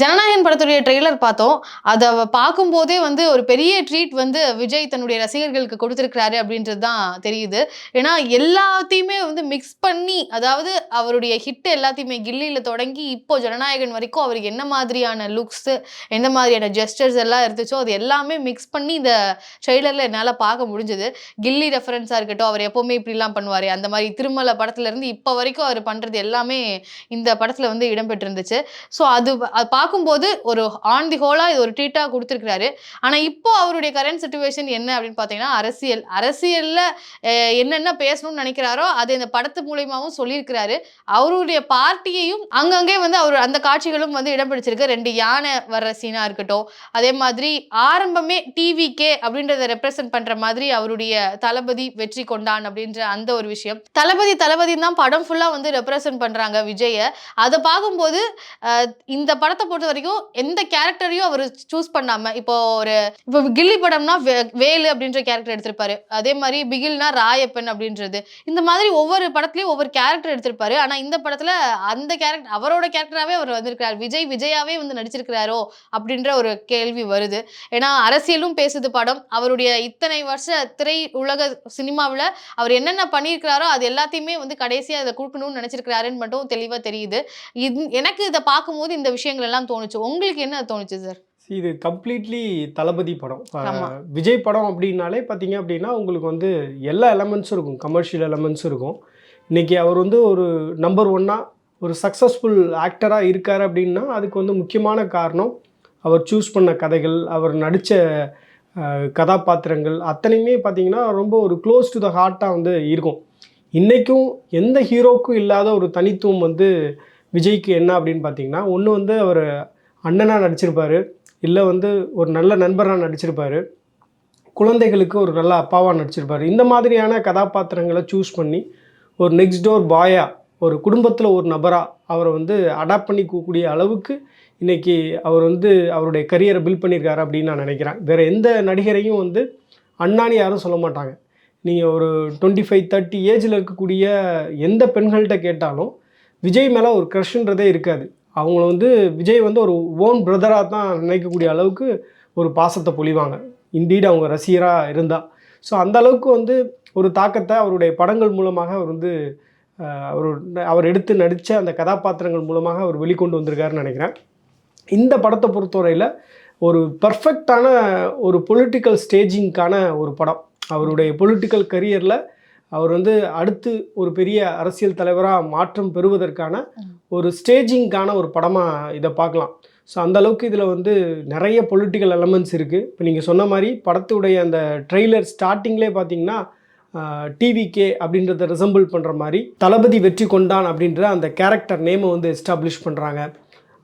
ஜனநாயகன் படத்துடைய ட்ரெய்லர் பார்த்தோம். அதை பார்க்கும்போதே வந்து ஒரு பெரிய ட்ரீட் வந்து விஜய் தன்னுடைய ரசிகர்களுக்கு கொடுத்துருக்கிறாரு அப்படின்றது தான் தெரியுது. ஏன்னா எல்லாத்தையுமே வந்து மிக்ஸ் பண்ணி அதாவது அவருடைய ஹிட் எல்லாத்தையுமே கில்லியில் தொடங்கி இப்போ ஜனநாயகன் வரைக்கும் அவருக்கு என்ன மாதிரியான லுக்ஸு எந்த மாதிரியான ஜெஸ்டர்ஸ் எல்லாம் இருந்துச்சோ அது எல்லாமே மிக்ஸ் பண்ணி இந்த ட்ரெய்லரில் என்னால் பார்க்க முடிஞ்சது. கில்லி ரெஃபரன்ஸாக இருக்கட்டும் அவர் எப்போவுமே இப்படிலாம் பண்ணுவார் அந்த மாதிரி திருமலை படத்துலேருந்து இப்போ வரைக்கும் அவர் பண்ணுறது எல்லாமே இந்த படத்தில் வந்து இடம்பெற்றிருந்துச்சு. ஸோ அது பா பார்க்கும்போது ஒரு ஆன் தி ஹோலா இது ஒரு ட்ரீட்டாக கொடுத்துருக்கிறாரு. ஆனால் இப்போ அவருடைய கரண்ட் சுச்சுவேஷன் என்ன அப்படின்னு பார்த்தீங்கன்னா அரசியல். அரசியலில் என்னென்ன பேசணும்னு நினைக்கிறாரோ அதை இந்த படத்து மூலியமாகவும் சொல்லியிருக்கிறாரு. அவருடைய பார்ட்டியையும் அங்கங்கே வந்து அவர் அந்த காட்சிகளும் வந்து இடம் பிடிச்சிருக்கு. ரெண்டு யானை வர்ற சீனாக இருக்கட்டும். அதே மாதிரி ஆரம்பமே டிவிகே அப்படின்றத ரெப்ரசன்ட் பண்ணுற மாதிரி அவருடைய தளபதி வெற்றி கொண்டான் அப்படின்ற அந்த ஒரு விஷயம். தளபதி தளபதி தான் படம் ஃபுல்லாக வந்து ரெப்ரசன்ட் பண்ணுறாங்க விஜயை அதை பார்க்கும்போது இந்த படத்தை பொறுத்த வரைக்கும் எந்த கேரக்டரையும் அவர் சூஸ் பண்ணாம இப்போ ஒரு இப்போ கில்லி படம்னா வே- வேலு அப்படின்ற கேரக்டர் எடுத்திருப்பாரு. அதே மாதிரி பிகில்னா ராயப்பன் அப்படின்றது. இந்த மாதிரி ஒவ்வொரு படத்துலயும் ஒவ்வொரு கேரக்டர் எடுத்திருப்பாரு. ஆனா இந்த படத்துல அந்த கேரக்டர் அவரோட கேரக்டராகவே அவர் வந்திருக்கிறார். விஜய் விஜயாவே வந்து நடிச்சிருக்கிறாரோ அப்படின்ற ஒரு கேள்வி வருது. ஏன்னா அரசியலும் பேசுது படம். அவருடைய இத்தனை வருஷ திரை உலக சினிமாவில் அவர் என்னென்ன பண்ணியிருக்கிறாரோ அது எல்லாத்தையுமே வந்து கடைசியாக அதை கொடுக்கணும்னு நினச்சிருக்கிறாருன்னு மட்டும் தெளிவாக தெரியுது. இது எனக்கு இதை பார்க்கும்போது இந்த விஷயங்கள் எல்லாம் தோணுச்சு. உங்களுக்கு என்ன தோணுச்சு சார் இது கம்ப்ளீட்லி தளபதி படம். விஜய் படம் அப்படின்னாலே பார்த்தீங்க அப்படின்னா உங்களுக்கு வந்து எல்லா எலமெண்ட்ஸும் இருக்கும். கமர்ஷியல் எலமெண்ட்ஸும் இருக்கும். இன்னைக்கு அவர் வந்து ஒரு நம்பர் ஒன்னாக ஒரு சக்ஸஸ்ஃபுல் ஆக்டராக இருக்கார் அப்படின்னா அதுக்கு வந்து முக்கியமான காரணம் அவர் சூஸ் பண்ண கதைகள் அவர் நடித்த கதாபாத்திரங்கள் அத்தனையுமே பார்த்தீங்கன்னா ரொம்ப ஒரு க்ளோஸ் டு த ஹார்ட்டாக வந்து இருக்கும். இன்றைக்கும் எந்த ஹீரோக்கும் இல்லாத ஒரு தனித்துவம் வந்து விஜய்க்கு என்ன அப்படின்னு பார்த்தீங்கன்னா ஒன்று வந்து அவர் அண்ணனாக நடிச்சிருப்பார் இல்லை வந்து ஒரு நல்ல நண்பராக நடிச்சிருப்பார் குழந்தைகளுக்கு ஒரு நல்ல அப்பாவாக நடிச்சிருப்பார். இந்த மாதிரியான கதாபாத்திரங்களை சூஸ் பண்ணி ஒரு நெக்ஸ்ட் டோர் பாயாக ஒரு குடும்பத்தில் ஒரு நபராக அவரை வந்து அடாப்ட் பண்ணிக்கக்கூடிய அளவுக்கு இன்னைக்கு அவர் வந்து அவருடைய கரியரை பில்ட் பண்ணியிருக்காரு அப்படின்னு நான் நினைக்கிறேன். வேறு எந்த நடிகரையும் வந்து அண்ணான்னு யாரும் சொல்ல மாட்டாங்க. நீங்கள் ஒரு டுவெண்ட்டி ஃபைவ் தேர்ட்டி ஏஜில் இருக்கக்கூடிய எந்த பெண்கள்கிட்ட கேட்டாலும் விஜய் மேலே ஒரு க்ரஷ்ன்றதே இருக்காது. அவங்கள வந்து விஜய் வந்து ஒரு ஓன் பிரதராக தான் நினைக்கக்கூடிய அளவுக்கு ஒரு பாசத்தை பொழிவாங்க. இண்டீடு அவங்க ரசிகராக இருந்தால் ஸோ அந்த அளவுக்கு வந்து ஒரு தாக்கத்தை அவருடைய படங்கள் மூலமாக அவர் வந்து அவர் அவர் எடுத்து நடித்த அந்த கதாபாத்திரங்கள் மூலமாக அவர் வெளிக்கொண்டு வந்திருக்காருன்னு நினைக்கிறேன். இந்த படத்தை பொறுத்தவரையில் ஒரு பர்ஃபெக்டான ஒரு பொலிட்டிக்கல் ஸ்டேஜிங்க்கான ஒரு படம். அவருடைய பொலிட்டிக்கல் கரியரில் அவர் வந்து அடுத்து ஒரு பெரிய அரசியல் தலைவராக மாற்றம் பெறுவதற்கான ஒரு ஸ்டேஜிங்க்கான ஒரு படமாக இதை பார்க்கலாம். ஸோ அந்தளவுக்கு இதில் வந்து நிறைய பொலிட்டிக்கல் எலமெண்ட்ஸ் இருக்குது இப்போ நீங்கள் சொன்ன மாதிரி படத்துடைய அந்த ட்ரெய்லர் ஸ்டார்டிங்லேயே பார்த்தீங்கன்னா டிவிகே அப்படின்றத ரிசம்பிள் பண்ணுற மாதிரி தளபதி வெற்றி கொண்டான் அப்படின்ற அந்த கேரக்டர் நேமை வந்து எஸ்டாப்ளிஷ் பண்ணுறாங்க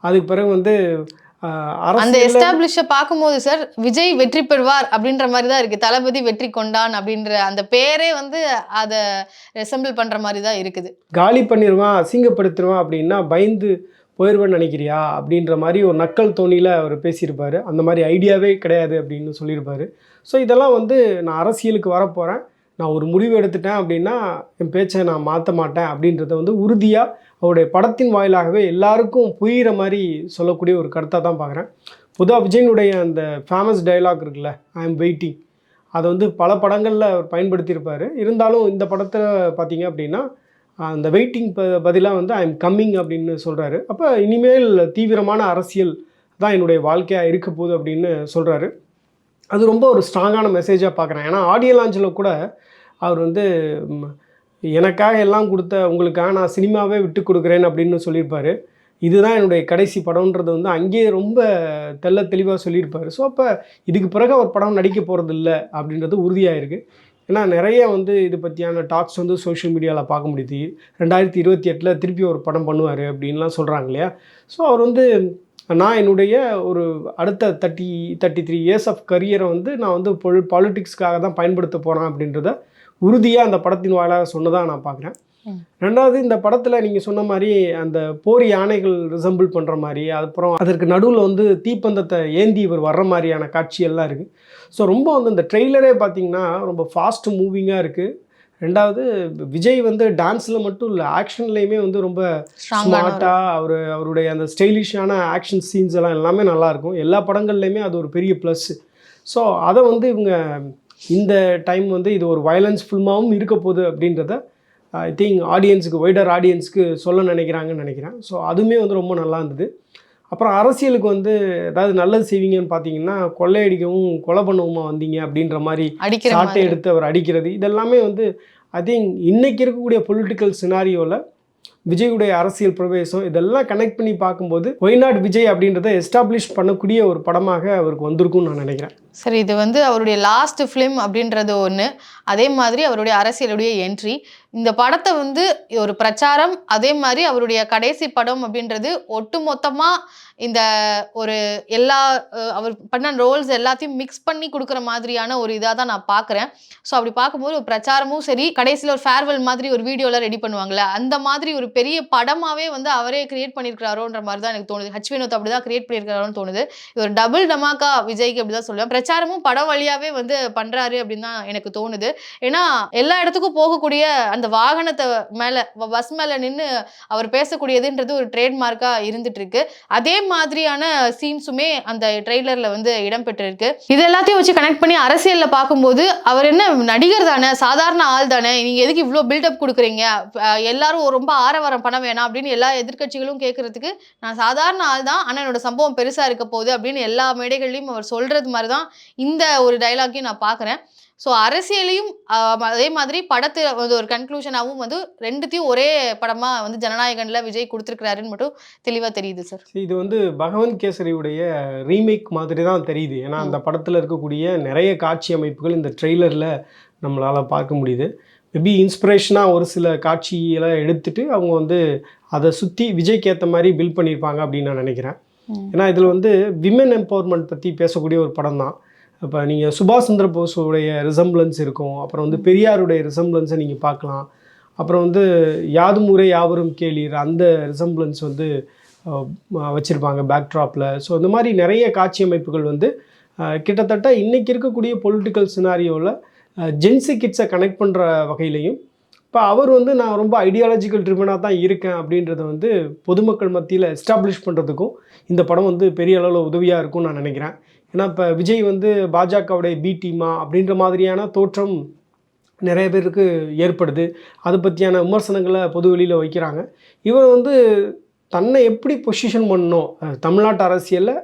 அதுக்கு பிறகு வந்து அந்த எஸ்டாப்ளிஷ பார்க்கும்போது சார் விஜய் வெற்றி பெறுவார் அப்படின்ற மாதிரி தான் இருக்கு. தளபதி வெற்றி கொண்டான் அப்படின்ற அந்த பேரே வந்து அதை ரெசம்பிள் பண்ற மாதிரி தான் இருக்குது. காலி பண்ணிடுவான் அசிங்கப்படுத்திடுவான் அப்படின்னா பயந்து போயிடுவேன்னு நினைக்கிறியா? அப்படின்ற மாதிரி ஒரு நக்கல் தோணியில் அவர் பேசியிருப்பார். அந்த மாதிரி ஐடியாவே கிடையாது அப்படின்னு சொல்லியிருப்பார். ஸோ இதெல்லாம் வந்து நான் அரசியலுக்கு வரப்போகிறேன் நான் ஒரு முடிவு எடுத்துட்டேன் அப்படின்னா என் பேச்சை நான் மாற்ற மாட்டேன் அப்படின்றத வந்து உறுதியாக அவருடைய படத்தின் வாயிலாகவே எல்லாருக்கும் புரிகிற மாதிரி சொல்லக்கூடிய ஒரு கருத்தாக தான் பார்க்குறேன் பொதுவாக விஜயனுடைய அந்த ஃபேமஸ் டைலாக் இருக்குல்ல ஐ எம் வெயிட்டிங் அதை வந்து பல படங்களில் அவர் பயன்படுத்தியிருப்பார். இருந்தாலும் இந்த படத்தில் பார்த்தீங்க அப்படின்னா அந்த வெயிட்டிங் ப பதிலாக வந்து ஐ எம் கம்மிங் அப்படின்னு சொல்கிறாரு அப்போ இனிமேல் தீவிரமான அரசியல் தான் என்னுடைய வாழ்க்கையாக இருக்க போகுது அப்படின்னு சொல்கிறாரு அது ரொம்ப ஒரு ஸ்ட்ராங்கான மெசேஜாக பார்க்குறேன் ஏன்னா ஆடியோ லான்ச்சில் கூட அவர் வந்து எனக்காக எல்லாம் கொடுத்த உங்களுக்காக நான் சினிமாவே விட்டு கொடுக்குறேன் அப்படின்னு சொல்லியிருப்பார். இதுதான் என்னுடைய கடைசி படம்ன்றது வந்து அங்கேயே ரொம்ப தெள்ள தெளிவாக சொல்லியிருப்பார். ஸோ அப்போ இதுக்கு பிறகு அவர் படம் நடிக்க போகிறது இல்லை அப்படின்றது உறுதியாயிருக்கு. ஏன்னா நிறைய வந்து இது பற்றியான டாக்ஸ் வந்து சோஷியல் மீடியாவில் பார்க்க முடியுது. ரெண்டாயிரத்தி இருபத்தி எட்டில் திருப்பி ஒரு படம் பண்ணுவார் அப்படின்லாம் சொல்கிறாங்க இல்லையா? ஸோ அவர் வந்து நான் என்னுடைய ஒரு அடுத்த thirty thirty three years of கரியரை வந்து நான் வந்து பொல் பாலிட்டிக்ஸ்க்காக தான் பயன்படுத்த போகிறேன் அப்படின்றத உறுதியாக அந்த படத்தின் வாயிலாக சொன்னதாக நான் பார்க்குறேன். ரெண்டாவது இந்த படத்தில் நீங்கள் சொன்ன மாதிரி அந்த போர் யானைகள் ரிசம்பிள் பண்ணுற மாதிரி அப்புறம் அதற்கு நடுவில் வந்து தீப்பந்தத்தை ஏந்தி இவர் வர்ற மாதிரியான காட்சியெல்லாம் இருக்குது ஸோ ரொம்ப வந்து இந்த ட்ரெய்லரே பார்த்தீங்கன்னா ரொம்ப ஃபாஸ்ட் மூவிங்காக இருக்குது ரெண்டாவது விஜய் வந்து டான்ஸில் மட்டும் இல்லை ஆக்ஷன்லேயுமே வந்து ரொம்ப ஸ்மார்ட்டாக அவர் அவருடைய அந்த ஸ்டைலிஷான ஆக்ஷன் சீன்ஸ் எல்லாம் எல்லாமே நல்லாயிருக்கும். எல்லா படங்கள்லையுமே அது ஒரு பெரிய ப்ளஸ் ஸோ அதை வந்து இவங்க இந்த டைம் வந்து இது ஒரு வயலன்ஸ் ஃபில்மாகவும் இருக்க போகுது அப்படின்றத ஐ திங்க் ஆடியன்ஸுக்கு ஒய்டர் ஆடியன்ஸுக்கு சொல்ல நினைக்கிறாங்கன்னு நினைக்கிறேன். ஸோ அதுவுமே வந்து ரொம்ப நல்லா இருந்தது. அப்புறம் அரசியலுக்கு வந்து ஏதாவது நல்லது செய்வீங்கன்னு பார்த்தீங்கன்னா கொள்ளையடிக்கவும் கொலை பண்ணவுமா வந்தீங்க அப்படின்ற மாதிரி சாட்டை எடுத்து அவர் அடிக்கிறது. இதெல்லாமே வந்து ஐ திங்க் இன்னைக்கு இருக்கக்கூடிய பொலிட்டிக்கல் சினாரியோவில் விஜயுடைய அரசியல் பிரவேசம் இதெல்லாம் கனெக்ட் பண்ணி பார்க்கும்போது ஒய்நாட் விஜய்? அப்படின்றத எஸ்டாப்ளிஷ் பண்ணக்கூடிய ஒரு படமாக அவருக்கு வந்திருக்கும்னு நான் நினைக்கிறேன். சரி இது வந்து அவருடைய லாஸ்ட் ஃபிலிம் அப்படின்றது ஒன்று அதே மாதிரி அவருடைய அரசியலுடைய என்ட்ரி இந்த படத்தை வந்து ஒரு பிரச்சாரம் அதே மாதிரி அவருடைய கடைசி படம் அப்படின்றது ஒட்டுமொத்தமாக இந்த ஒரு எல்லா அவர் பண்ண ரோல்ஸ் எல்லாத்தையும் மிக்ஸ் பண்ணி கொடுக்குற மாதிரியான ஒரு இதாக தான் நான் பார்க்குறேன் ஸோ அப்படி பார்க்கும்போது ஒரு பிரச்சாரமும் சரி கடைசியில் ஒரு ஃபேர்வெல் மாதிரி ஒரு வீடியோலாம் ரெடி பண்ணுவாங்கல்ல அந்த மாதிரி ஒரு பெரிய படமாகவே வந்து அவரே கிரியேட் பண்ணியிருக்கிறாரோன்ற மாதிரி தான் எனக்கு தோணுது. ஹச் வினோத் அப்படி தான் கிரியேட் பண்ணியிருக்காரோன்னு தோணுது. இது ஒரு டபுள் டமாக்கா விஜய்க்கு அப்படி தான் சொல்லுவேன் பிரச்சாரமும் படம் வழியாவே வந்து பண்றாரு அப்படின்னு தான் எனக்கு தோணுது. ஏன்னா எல்லா இடத்துக்கும் போகக்கூடிய அந்த வாகனத்தை மேல பஸ் மேல நின்று அவர் பேசக்கூடியதுன்றது ஒரு ட்ரேட்மார்க்கா இருந்துட்டு இருக்கு அதே மாதிரியான சீன்ஸுமே அந்த ட்ரெய்லர்ல வந்து இடம்பெற்றிருக்கு. இது எல்லாத்தையும் வச்சு கனெக்ட் பண்ணி அரசியல்ல பார்க்கும்போது அவர் என்ன நடிகர் தானே சாதாரண ஆள் தானே நீங்க எதுக்கு இவ்வளோ பில்டப் கொடுக்குறீங்க? எல்லாரும் ரொம்ப ஆரவாரம் பண்ண வேணாம் அப்படின்னு எல்லா எதிர்க்கட்சிகளும் கேட்கறதுக்கு நான் சாதாரண ஆள் தான் ஆனால் என்னோட சம்பவம் பெருசாக இருக்க போகுது அப்படின்னு எல்லா மேடைகள்லையும் அவர் சொல்கிறது மாதிரி தான் இந்த ஒரு டைலாக்கையும் நான் பார்க்குறேன். ஸோ அரசியலையும் அதே மாதிரி படத்தில் வந்து ஒரு கன்க்ளூஷனாகவும் வந்து ரெண்டுத்தையும் ஒரே படமாக வந்து ஜனநாயகனில் விஜய் கொடுத்துருக்கிறாருன்னு மட்டும் தெளிவாக தெரியுது சார் இது வந்து பகவந்த் கேசரியுடைய ரீமேக் மாதிரி தான் தெரியுது. ஏன்னா அந்த படத்தில் இருக்கக்கூடிய நிறைய காட்சி அமைப்புகள் இந்த ட்ரெய்லரில் நம்மளால் பார்க்க முடியுது. மேபி இன்ஸ்பிரேஷனாக ஒரு சில காட்சியெல்லாம் எடுத்துட்டு அவங்க வந்து அதை சுற்றி விஜய்க்கு ஏற்ற மாதிரி பில்ட் பண்ணியிருப்பாங்க அப்படின்னு நான் நினைக்கிறேன். ஏன்னா இதில் வந்து விமன் எம்பவர்மெண்ட் பற்றி பேசக்கூடிய ஒரு படம் தான் இப்போ நீங்கள் சுபாஷ் சந்திர போஸுடைய ரிசம்பிளன்ஸ் இருக்கும். அப்புறம் வந்து பெரியாருடைய ரிசம்பிளன்ஸை நீங்கள் பார்க்கலாம். அப்புறம் வந்து யாதும் ஊரே யாவரும் கேளீர் அந்த ரிசம்பிளன்ஸ் வந்து வச்சுருப்பாங்க பேக்ட்ராப்பில் ஸோ இந்த மாதிரி நிறைய காட்சி அமைப்புகள் வந்து கிட்டத்தட்ட இன்றைக்கி இருக்கக்கூடிய பொலிட்டிக்கல் சினாரியோவில் ஜென்சி கிட்ஸை கனெக்ட் பண்ணுற வகையிலையும் இப்போ அவர் வந்து நான் ரொம்ப ஐடியாலஜிக்கல் ட்ரிபனாக தான் இருக்கேன் அப்படின்றத வந்து பொதுமக்கள் மத்தியில் எஸ்டாப்ளிஷ் பண்ணுறதுக்கும் இந்த படம் வந்து பெரிய அளவில் உதவியாக இருக்கும்னு நான் நினைக்கிறேன். ஏன்னா இப்போ விஜய் வந்து பாஜகவுடைய பி டீமா அப்படின்ற மாதிரியான தோற்றம் நிறைய பேருக்கு ஏற்படுது. அதை பற்றியான விமர்சனங்களை பொது வெளியில் வைக்கிறாங்க. இவர் வந்து தன்னை எப்படி பொசிஷன் பண்ணணும்? தமிழ்நாட்டு அரசியலில்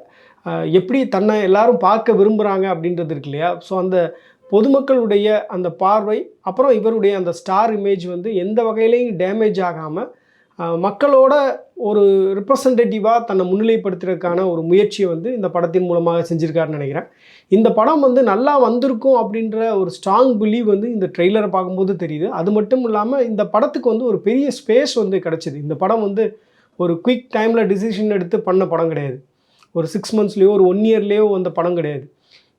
எப்படி தன்னை எல்லாரும் பார்க்க விரும்புகிறாங்க அப்படின்றது இருக்கு இல்லையா? ஸோ அந்த பொதுமக்களுடைய அந்த பார்வை அப்புறம் இவருடைய அந்த ஸ்டார் இமேஜ் வந்து எந்த வகையிலையும் டேமேஜ் ஆகாமல் மக்களோட ஒரு ரிப்ரசன்டேட்டிவாக தன்னை முன்னிலைப்படுத்துறதுக்கான ஒரு முயற்சியை வந்து இந்த படத்தின் மூலமாக செஞ்சுருக்காருன்னு நினைக்கிறேன். இந்த படம் வந்து நல்லா வந்திருக்கும் அப்படின்ற ஒரு ஸ்ட்ராங் பிலீவ் வந்து இந்த ட்ரெய்லரை பார்க்கும்போது தெரியுது. அது மட்டும் இல்லாமல் இந்த படத்துக்கு வந்து ஒரு பெரிய ஸ்பேஸ் வந்து கிடச்சிது. இந்த படம் வந்து ஒரு குயிக் டைமில் டிசிஷன் எடுத்து பண்ண படம் கிடையாது. ஒரு சிக்ஸ் மந்த்ஸ்லேயோ ஒரு ஒன் இயர்லேயோ வந்த படம் கிடையாது.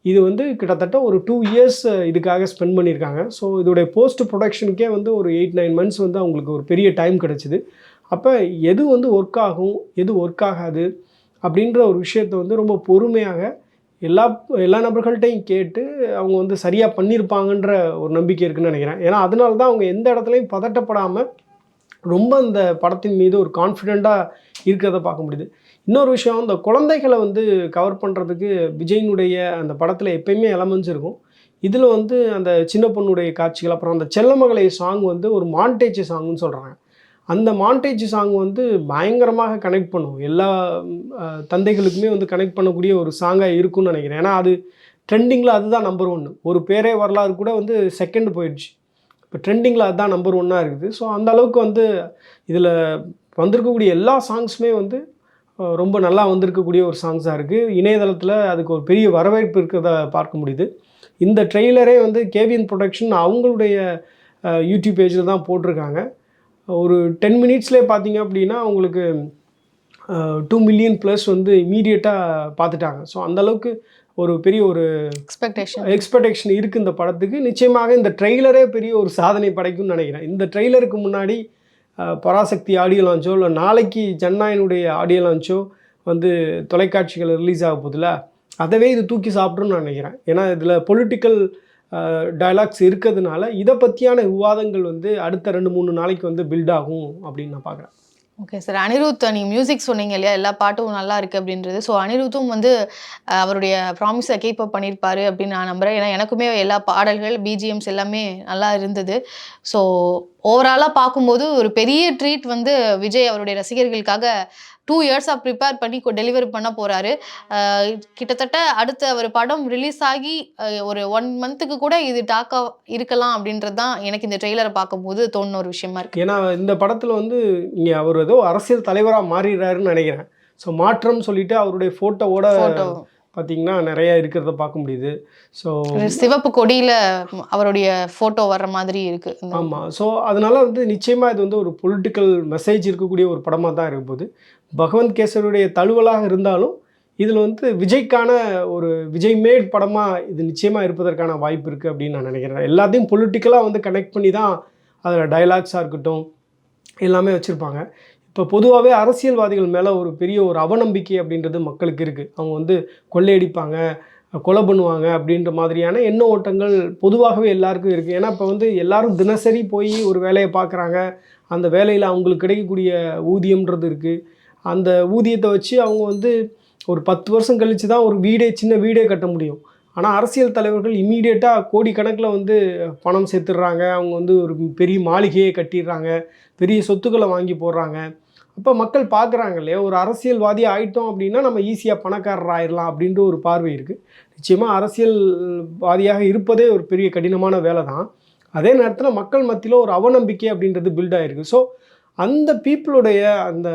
இது வந்து கிட்டத்தட்ட ஒரு டூ இயர்ஸ் இதுக்காக ஸ்பெண்ட் பண்ணியிருக்காங்க. ஸோ இதோடைய போஸ்ட் ப்ரொடக்ஷனுக்கே வந்து ஒரு எயிட் நைன் மந்த்ஸ் வந்து அவங்களுக்கு ஒரு பெரிய டைம் கிடச்சிது. அப்போ எது வந்து ஒர்க் ஆகும் எது ஒர்க் ஆகாது அப்படின்ற ஒரு விஷயத்தை வந்து ரொம்ப பொறுமையாக எல்லா எல்லா நபர்கள்ட்டையும் கேட்டு அவங்க வந்து சரியாக பண்ணியிருப்பாங்கன்ற ஒரு நம்பிக்கை இருக்குதுன்னு நினைக்கிறேன். ஏன்னா அதனால தான் அவங்க எந்த இடத்துலையும் பதட்டப்படாமல் ரொம்ப அந்த படத்தின் மீது ஒரு கான்ஃபிடெண்ட்டாக இருக்கிறத பார்க்க முடியுது. இன்னொரு விஷயம் இந்த குழந்தைகளை வந்து கவர் பண்ணுறதுக்கு விஜயினுடைய அந்த படத்தில் எப்பயுமே எலமெண்ட்ஸ் இருக்கும். இதில் வந்து அந்த சின்ன பொண்ணுடைய காட்சிகள் அப்புறம் அந்த செல்லமகளை சாங் வந்து ஒரு மாண்டேஜ் சாங்னு சொல்கிறாங்க அந்த மாண்டேஜ் சாங் வந்து பயங்கரமாக கனெக்ட் பண்ணும். எல்லா தந்தைகளுக்குமே வந்து கனெக்ட் பண்ணக்கூடிய ஒரு சாங்காக இருக்கும்னு நினைக்கிறேன். ஏன்னா அது ட்ரெண்டிங்கில் அதுதான் நம்பர் ஒன்று ஒரு பேரே வரலாறு கூட வந்து செகண்ட் போயிடுச்சு. இப்போ ட்ரெண்டிங்கில் அதுதான் நம்பர் ஒன்னாக இருக்குது. ஸோ அந்த அளவுக்கு வந்து இதில் வந்திருக்கக்கூடிய எல்லா சாங்ஸுமே வந்து ரொம்ப நல்லா வந்திருக்கக்கூடிய ஒரு சாங்ஸாக இருக்குது இணையதளத்தில் அதுக்கு ஒரு பெரிய வரவேற்பு இருக்கிறத பார்க்க முடியுது. இந்த ட்ரெய்லரே வந்து கேவிஎன் ப்ரொடக்ஷன் அவங்களுடைய யூடியூப் பேஜில் தான் போட்டிருக்காங்க. ஒரு டென் மினிட்ஸ்லேயே பார்த்தீங்க அப்படின்னா உங்களுக்கு டூ மில்லியன் ப்ளஸ் வந்து இமீடியட்டாக பார்த்துட்டாங்க. ஸோ அந்தளவுக்கு ஒரு பெரிய ஒரு எக்ஸ்பெக்டேஷன் எக்ஸ்பெக்டேஷன் இருக்குது இந்த படத்துக்கு. நிச்சயமாக இந்த ட்ரெய்லரே பெரிய ஒரு சாதனை படைக்கும்னு நினைக்கிறேன். இந்த ட்ரெய்லருக்கு முன்னாடி பராசக்தி ஆடியோ லான்ச்சோ இல்லை நாளைக்கு ஜன்னாயினுடைய ஆடியோ லான்ச்சோ வந்து தொலைக்காட்சிகள் ரிலீஸ் ஆக போதில்ல அதவே இது தூக்கி சாப்பிட்ருன்னு நான் நினைக்கிறேன். ஏன்னா இதில் பொலிட்டிக்கல் டயலாக்ஸ் இருக்கிறதுனால இதை பற்றியான விவாதங்கள் வந்து அடுத்த ரெண்டு மூணு நாளைக்கு வந்து பில்ட் ஆகும் அப்படின்னு நான் பார்க்குறேன். ஓகே சார் அனிருத் நீங்கள் மியூசிக் சொன்னீங்க இல்லையா? எல்லா பாட்டும் நல்லா இருக்குது அப்படின்றது. ஸோ அனிருத்தும் வந்து அவருடைய ப்ராமிஸை கீப் அப் பண்ணியிருப்பாரு அப்படின்னு நான் நம்புகிறேன் ஏன்னா எனக்குமே எல்லா பாடல்கள் பிஜிஎம்ஸ் எல்லாமே நல்லா இருந்தது. ஸோ ஓவராலாக பார்க்கும்போது ஒரு பெரிய ட்ரீட் வந்து விஜய் அவருடைய ரசிகர்களுக்காக டூ இயர்ஸாக ப்ரிப்பேர் பண்ணி டெலிவரி பண்ண போகிறாரு கிட்டத்தட்ட அடுத்த ஒரு படம் ரிலீஸ் ஆகி ஒரு ஒன் மந்த்துக்கு கூட இது டாக்காக இருக்கலாம் அப்படின்றது தான் எனக்கு இந்த ட்ரெய்லரை பார்க்கும்போது தோணுன ஒரு விஷயமா இருக்கு. ஏன்னா இந்த படத்தில் வந்து இங்கே அவர் ஏதோ அரசியல் தலைவராக மாறிடுறாருன்னு நினைக்கிறேன். ஸோ மாற்றம் சொல்லிட்டு அவருடைய ஃபோட்டோவோட ஃபோட்டோ பார்த்தீங்கன்னா நிறைய இருக்கிறத பார்க்க முடியுது. ஸோ சிவப்பு கொடியில அவருடைய போட்டோ வர்ற மாதிரி இருக்கு. இந்த- ஆமாம் ஸோ அதனால வந்து நிச்சயமாக இது வந்து ஒரு பொலிட்டிக்கல் மெசேஜ் இருக்கக்கூடிய ஒரு படமாக தான் இருக்க போகுது. பகவந்த் கேசருடைய தழுவலாக இருந்தாலும் இதில் வந்து விஜய்க்கான ஒரு விஜய் மேட் படமாக இது நிச்சயமாக இருப்பதற்கான வாய்ப்பு இருக்குது அப்படின்னு நான் நினைக்கிறேன். எல்லாத்தையும் பொலிட்டிக்கலாக வந்து கனெக்ட் பண்ணி தான் அதில் டயலாக்ஸாக இருக்கட்டும் எல்லாமே வச்சுருப்பாங்க. இப்போ பொதுவாகவே அரசியல்வாதிகள் மேலே ஒரு பெரிய ஒரு அவநம்பிக்கை அப்படின்றது மக்களுக்கு இருக்குது அவங்க வந்து கொள்ளையடிப்பாங்க கொலை பண்ணுவாங்க அப்படின்ற மாதிரியான எண்ண ஓட்டங்கள் பொதுவாகவே எல்லாருக்கும் இருக்குது ஏன்னா இப்போ வந்து எல்லாரும் தினசரி போய் ஒரு வேலையை பார்க்குறாங்க அந்த வேலையில் அவங்களுக்கு கிடைக்கக்கூடிய ஊதியம்ன்றது இருக்குது அந்த ஊதியத்தை வச்சு அவங்க வந்து ஒரு பத்து வருஷம் கழித்து தான் ஒரு வீடே சின்ன வீடே கட்ட முடியும். ஆனால் அரசியல் தலைவர்கள் இம்மீடியட்டாக கோடிக்கணக்கில் வந்து பணம் சேர்த்துடுறாங்க. அவங்க வந்து ஒரு பெரிய மாளிகையை கட்டிடுறாங்க. பெரிய சொத்துக்களை வாங்கி போடுறாங்க. அப்போ மக்கள் பார்க்குறாங்க இல்லையா? ஒரு அரசியல்வாதி ஆகிட்டோம் அப்படின்னா நம்ம ஈஸியாக பணக்காரர் ஆயிடலாம் அப்படின்ற ஒரு பார்வை இருக்குது நிச்சயமாக அரசியல்வாதியாக இருப்பதே ஒரு பெரிய கடினமான வேலை தான் அதே நேரத்தில் மக்கள் மத்தியில் ஒரு அவநம்பிக்கை அப்படின்றது பில்ட் ஆகிருக்கு ஸோ அந்த பீப்புளுடைய அந்த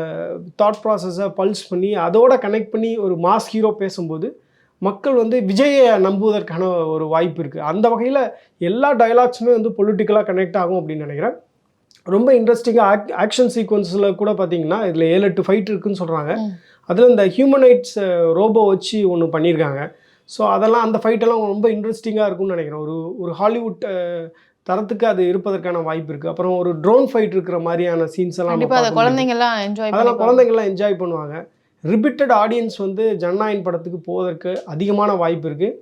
தாட் ப்ராசஸை பல்ஸ் பண்ணி அதோட கனெக்ட் பண்ணி ஒரு மாஸ் ஹீரோ பேசும்போது மக்கள் வந்து விஜயை நம்புவதற்கான ஒரு வாய்ப்பு இருக்குது அந்த வகையில் எல்லா டயலாக்ஸுமே வந்து பொலிட்டிக்கலாக கனெக்ட் ஆகும் அப்படின்னு நினைக்கிறேன். ரொம்ப இன்ட்ரெஸ்டிங்காக ஆக் ஆக்ஷன் சீக்வன்ஸில் கூட பார்த்தீங்கன்னா இதில் ஏழு எட்டு ஃபைட் இருக்குன்னு சொல்கிறாங்க. அதில் இந்த ஹியூமனைட்ஸ் ரோபோ வச்சு ஒன்று பண்ணியிருக்காங்க ஸோ அதெல்லாம் அந்த ஃபைட்டெல்லாம் ரொம்ப இன்ட்ரெஸ்டிங்காக இருக்கும்னு நினைக்கிறேன். ஒரு ஒரு ஹாலிவுட் தரத்துக்கு அது இருப்பதற்கான வாய்ப்பு இருக்குது அப்புறம் ஒரு ட்ரோன் ஃபைட் இருக்கிற மாதிரியான சீன்ஸ் எல்லாம் நம்ம கண்டிப்பா அதை பார்க்க முடியுது. குழந்தைங்க எல்லாம் என்ஜாய் அதெல்லாம் குழந்தைங்கள்லாம் என்ஜாய் பண்ணுவாங்க. ரிப்பீட்டட் ஆடியன்ஸ் வந்து ஜனநாயகன் படத்துக்கு போவதற்கு அதிகமான வாய்ப்பு இருக்குது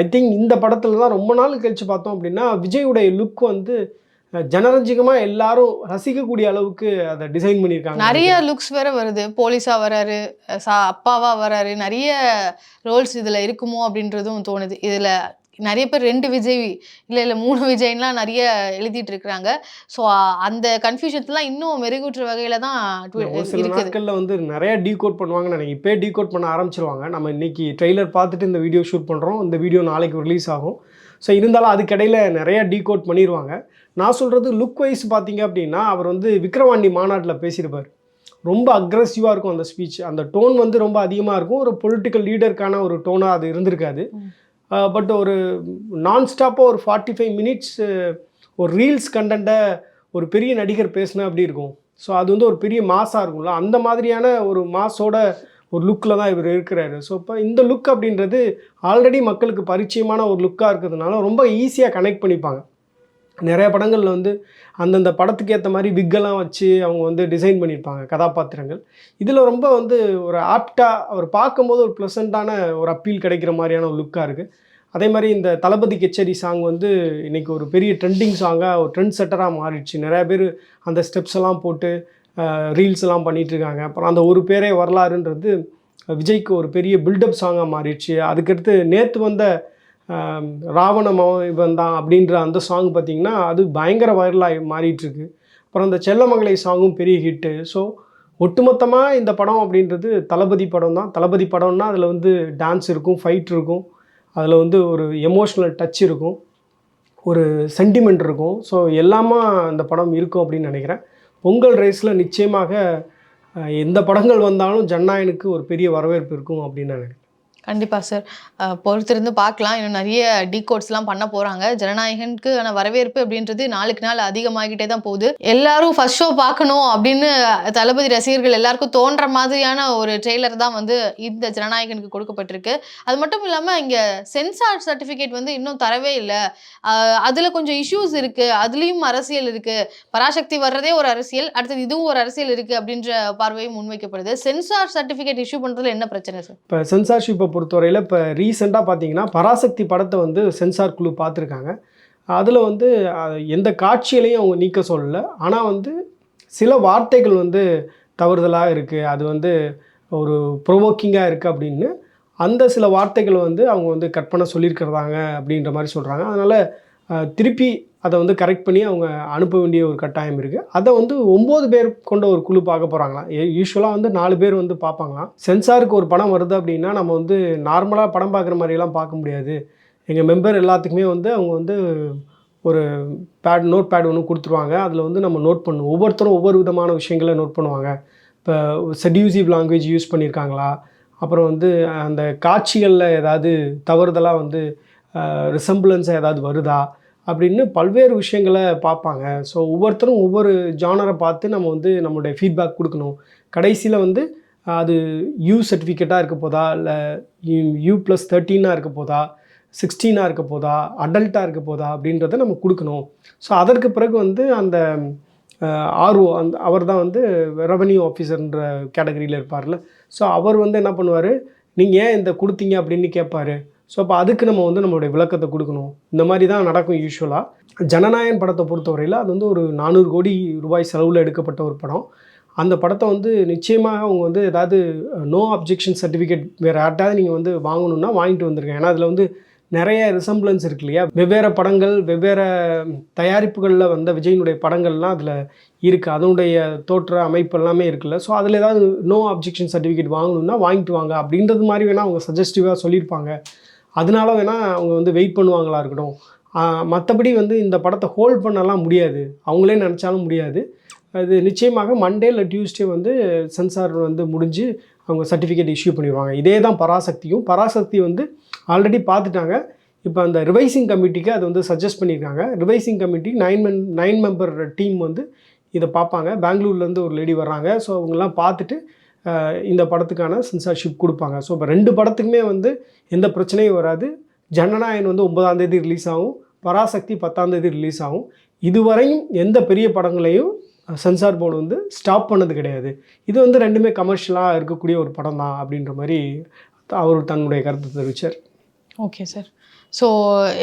ஐ திங்க் இந்த படத்தில் தான் ரொம்ப நாள் கழித்து பார்த்தோம் அப்படின்னா விஜயுடைய லுக் வந்து ஜனரஞ்சிகமாக எல்லாரும் ரசிக்கக்கூடிய அளவுக்கு அதை டிசைன் பண்ணியிருக்காங்க. நிறைய லுக்ஸ் வேற வருது. போலீஸா வராரு சா அப்பாவா வராரு. நிறைய ரோல்ஸ் இதுல இருக்குமோ அப்படின்றதும் தோணுது. இதுல நிறைய பேர் ரெண்டு விஜய் இல்ல இல்ல மூணு விஜய்லாம் நிறைய எழுதிட்டு இருக்கிறாங்க. ஸோ அந்த கன்ஃபியூஷன்ஸ்லாம் இன்னும் மெருகூட்டுற வகையில தான் ஒரு சில நாட்களில் வந்து நிறைய டீகோட் பண்ணுவாங்கன்னு நினைக்கிறேன். இப்போ டீகோட் பண்ண ஆரம்பிச்சிருவாங்க. நம்ம இன்னைக்கு ட்ரெய்லர் பார்த்துட்டு இந்த வீடியோ ஷூட் பண்ணுறோம் இந்த வீடியோ நாளைக்கு ரிலீஸ் ஆகும். ஸோ இருந்தாலும் அதுக்கிடையில் நிறைய டீகோட் பண்ணிடுவாங்க நான் சொல்கிறது லுக் வைஸ் பார்த்தீங்க அப்படின்னா அவர் வந்து விக்ரவாண்டி மாநாட்டில் பேசியிருப்பார். ரொம்ப அக்ரஸிவாக இருக்கும் அந்த ஸ்பீச் அந்த டோன் வந்து ரொம்ப அதிகமாக இருக்கும். ஒரு பொலிட்டிக்கல் லீடருக்கான ஒரு டோனாக அது இருந்திருக்காது. பட் ஒரு நான் ஸ்டாப்பாக ஒரு ஃபார்ட்டி ஃபைவ் மினிட்ஸ் ஒரு ரீல்ஸ் கண்டென்ட்டை ஒரு பெரிய நடிகர் பேசினா அப்படி இருக்கும்? ஸோ அது வந்து ஒரு பெரிய மாஸாக இருக்கும்ல? அந்த மாதிரியான ஒரு மாஸோட ஒரு லுக்கில் தான் இவர் இருக்கிறாரு. ஸோ இப்போ இந்த லுக் அப்படின்றது ஆல்ரெடி மக்களுக்கு பரிச்சயமான ஒரு லுக்காக இருக்கிறதுனால ரொம்ப ஈஸியாக கனெக்ட் பண்ணிப்பாங்க. நிறைய படங்களில் வந்து அந்தந்த படத்துக்கு ஏற்ற மாதிரி விக்கெல்லாம் வச்சு அவங்க வந்து டிசைன் பண்ணியிருப்பாங்க கதாபாத்திரங்கள். இதில் ரொம்ப வந்து ஒரு ஆப்டாக அவர் பார்க்கும்போது ஒரு ப்ளசண்ட்டான ஒரு அப்பீல் கிடைக்கிற மாதிரியான ஒரு லுக்காக இருக்குது அதே மாதிரி இந்த தளபதி கச்சேரி சாங் வந்து இன்றைக்கி ஒரு பெரிய ட்ரெண்டிங் சாங்காக ஒரு ட்ரெண்ட் செட்டராக மாறிடுச்சு. நிறையா பேர் அந்த ஸ்டெப்ஸ் எல்லாம் போட்டு ரீல்ஸ் எல்லாம் பண்ணிகிட்ருக்காங்க இருக்காங்க அப்புறம் அந்த ஒரு பேரே வரலாறுன்றது விஜய்க்கு ஒரு பெரிய பில்டப் சாங்காக மாறிடுச்சு. அதுக்கடுத்து நேற்று வந்த ஆம், இவன் தான் அப்படின்ற அந்த சாங் பார்த்திங்கன்னா அது பயங்கர வைரலாக மாறிட்டுருக்கு. அப்புறம் அந்த செல்லமகளை சாங்கும் பெரிய ஹிட்டு ஸோ ஒட்டுமொத்தமாக இந்த படம் அப்படின்றது தளபதி படம் தான். தளபதி படம்னா அதில் வந்து டான்ஸ் இருக்கும் ஃபைட் இருக்கும். அதில் வந்து ஒரு எமோஷ்னல் டச் இருக்கும். ஒரு சென்டிமெண்ட் இருக்கும். ஸோ எல்லாமா இந்த படம் இருக்கும் அப்படின்னு நினைக்கிறேன். பொங்கல் ரேஸில் நிச்சயமாக எந்த படங்கள் வந்தாலும் ஜன்னாயனுக்கு ஒரு பெரிய வரவேற்பு இருக்கும் அப்படின்னு நான் நினைக்கிறேன். கண்டிப்பாக சார் பொறுத்திருந்து பார்க்கலாம். இன்னும் நிறைய டீகோட்ஸ்லாம் பண்ண போகிறாங்க ஜனநாயகனுக்கு ஆன வரவேற்பு அப்படின்றது நாளுக்கு நாள் அதிகமாகிட்டே தான் போகுது. எல்லாரும் ஃபர்ஸ்ட் ஷோ பார்க்கணும் அப்படின்னு தளபதி ரசிகர்கள் எல்லாருக்கும் தோன்ற மாதிரியான ஒரு ட்ரெய்லர் தான் வந்து இந்த ஜனநாயகனுக்கு கொடுக்கப்பட்டிருக்கு. அது மட்டும் இல்லாமல் இங்கே சென்சார் சர்டிஃபிகேட் வந்து இன்னும் தரவே இல்லை. அதில் கொஞ்சம் இஷ்யூஸ் இருக்குது அதுலேயும் அரசியல் இருக்குது பராசக்தி வர்றதே ஒரு அரசியல். அடுத்தது இதுவும் ஒரு அரசியல் இருக்குது அப்படின்ற பார்வையும் முன்வைக்கப்படுது. சென்சார் சர்டிஃபிகேட் இஷ்யூ பண்ணுறதுல என்ன பிரச்சனை சார் இப்போ சென்சார்ஷிப்பை பொறுத்தவரையில் இப்போ ரீசெண்டாக பார்த்தீங்கன்னா பராசக்தி படத்தை வந்து சென்சார் குழு பார்த்துருக்காங்க அதில் வந்து எந்த காட்சிகளையும் அவங்க நீக்க சொல்லலை. ஆனால் வந்து சில வார்த்தைகள் வந்து தவறுதலாக இருக்குது அது வந்து ஒரு ப்ரொவோக்கிங்காக இருக்குது அப்படின்னு. அந்த சில வார்த்தைகளை வந்து அவங்க வந்து கட் பண்ண சொல்லியிருக்கிறதாங்க அப்படின்ற மாதிரி சொல்கிறாங்க அதனால் திருப்பி அதை வந்து கரெக்ட் பண்ணி அவங்க அனுப்ப வேண்டிய ஒரு கட்டாயம் இருக்குது அதை வந்து ஒம்பது பேர் கொண்ட ஒரு குழு பார்க்க போகிறாங்களாம் யூஸ்வலாக வந்து நாலு பேர் வந்து பார்ப்பாங்களாம் சென்சாருக்கு ஒரு படம் வருது அப்படின்னா நம்ம வந்து நார்மலாக படம் பார்க்குற மாதிரியெல்லாம் பார்க்க முடியாது. எங்கள் மெம்பர் எல்லாத்துக்குமே வந்து அவங்க வந்து ஒரு பேட் நோட் பேட் ஒன்று கொடுத்துருவாங்க. அதில் வந்து நம்ம நோட் பண்ணுவோம். ஒவ்வொருத்தரும் ஒவ்வொரு விதமான விஷயங்களை நோட் பண்ணுவாங்க. இப்போ செடியூசிவ் லாங்குவேஜ் யூஸ் பண்ணியிருக்காங்களா அப்புறம் வந்து அந்த காட்சிகளில் ஏதாவது தவறுதலாக வந்து ரிசம்பிளன்ஸாக ஏதாவது வருதா? அப்படின்னு பல்வேறு விஷயங்களை பார்ப்பாங்க. ஸோ ஒவ்வொருத்தரும் ஒவ்வொரு ஜானரை பார்த்து நம்ம வந்து நம்மளுடைய ஃபீட்பேக் கொடுக்கணும். கடைசியில் வந்து அது யூ சர்டிஃபிகேட்டாக இருக்க போதா? இல்லை யூ ப்ளஸ் தேர்ட்டீனாக இருக்க போதா? சிக்ஸ்டீனாக இருக்க போதா? அடல்ட்டாக இருக்க போதா? அப்படின்றத நம்ம கொடுக்கணும். ஸோ அதற்கு பிறகு வந்து அந்த ஆர்ஓ அந்த அவர் தான் வந்து ரெவன்யூ ஆஃபீஸர்ன்ற கேட்டகரியில் இருப்பார்ல. ஸோ அவர் வந்து என்ன பண்ணுவார்? நீங்கள் ஏன் இந்த கொடுத்தீங்க? அப்படின்னு கேட்பாரு. ஸோ அப்போ அதுக்கு நம்ம வந்து நம்மளுடைய விளக்கத்தை கொடுக்கணும். இந்த மாதிரி தான் நடக்கும் யூஸ்வலாக ஜனநாயகன் படத்தை பொறுத்தவரையில் அது வந்து ஒரு நானூறு கோடி ரூபாய் செலவில் எடுக்கப்பட்ட ஒரு படம். அந்த படத்தை வந்து நிச்சயமாக அவங்க வந்து ஏதாவது நோ அப்ஜெக்ஷன் சர்டிஃபிகேட் வேறு யார்ட்டாவது நீங்கள் வந்து வாங்கணுன்னா வாங்கிட்டு வந்துருங்க. ஏன்னா அதில் வந்து நிறைய ரிசம்பிளன்ஸ் இருக்கு இல்லையா? வெவ்வேறு படங்கள் வெவ்வேறு தயாரிப்புகளில் வந்த விஜயினுடைய படங்கள்லாம் அதில் இருக்குது அதனுடைய தோற்ற அமைப்பு எல்லாமே இருக்குல்ல. ஸோ அதில் ஏதாவது நோ அப்ஜெக்ஷன் சர்டிஃபிகேட் வாங்கணும்னா வாங்கிட்டு வாங்க. அப்படின்றது மாதிரி வேணால் அவங்க சஜஸ்டிவாக சொல்லியிருப்பாங்க. அதனால வேணால் அவங்க வந்து வெயிட் பண்ணுவாங்களா இருக்கட்டும். மற்றபடி வந்து இந்த படத்தை ஹோல்ட் பண்ணலாம் முடியாது. அவங்களே நினச்சாலும் முடியாது. அது நிச்சயமாக மண்டே இல்லை டியூஸ்டே வந்து சென்சார் வந்து முடிஞ்சு அவங்க சர்டிஃபிகேட் இஷ்யூ பண்ணிடுவாங்க. இதே தான் பராசக்தியும். பராசக்தி வந்து ஆல்ரெடி பார்த்துட்டாங்க. இப்போ அந்த ரிவைசிங் கமிட்டிக்கு அது வந்து சஜஸ்ட் பண்ணியிருக்காங்க. Revising committee nine men nine member team வந்து இதை பார்ப்பாங்க. பெங்களூர்லேருந்து ஒரு லேடி வர்றாங்க. ஸோ அவங்கெல்லாம் பார்த்துட்டு இந்த படத்துக்கான சென்சார்ஷிப் கொடுப்பாங்க. ஸோ இப்போ ரெண்டு படத்துக்குமே வந்து எந்த பிரச்சனையும் வராது. ஜனநாயகன் வந்து ஒன்பதாம் தேதி ரிலீஸ் ஆகும். பராசக்தி பத்தாம் தேதி ரிலீஸ் ஆகும். இதுவரையும் எந்த பெரிய படங்களையும் சென்சார் போர்டு வந்து ஸ்டாப் பண்ணது கிடையாது. இது வந்து ரெண்டுமே கமர்ஷியலாக இருக்கக்கூடிய ஒரு படம் தான் அப்படின்ற மாதிரி அவர் தன்னுடைய கருத்தை தெரிவித்தார் ஓகே சார் ஸோ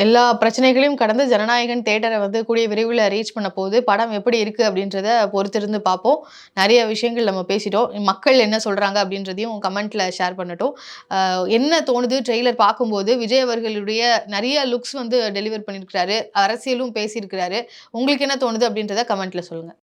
எல்லா பிரச்சனைகளையும் கடந்து ஜனநாயகன் தேட்டரை வந்து கூடிய விரைவில் ரீச் பண்ண போது படம் எப்படி இருக்குது அப்படின்றத பொறுத்திருந்து பார்ப்போம். நிறைய விஷயங்கள் நம்ம பேசிட்டோம். மக்கள் என்ன சொல்கிறாங்க அப்படின்றதையும் கமெண்ட்டில் ஷேர் பண்ணட்டும். என்ன தோணுது ட்ரெய்லர் பார்க்கும்போது? விஜய் அவர்களுடைய நிறைய லுக்ஸ் வந்து டெலிவர் பண்ணியிருக்கிறாரு. அரசியலும் பேசியிருக்கிறாரு. உங்களுக்கு என்ன தோணுது அப்படின்றத கமெண்ட்டில் சொல்லுங்கள்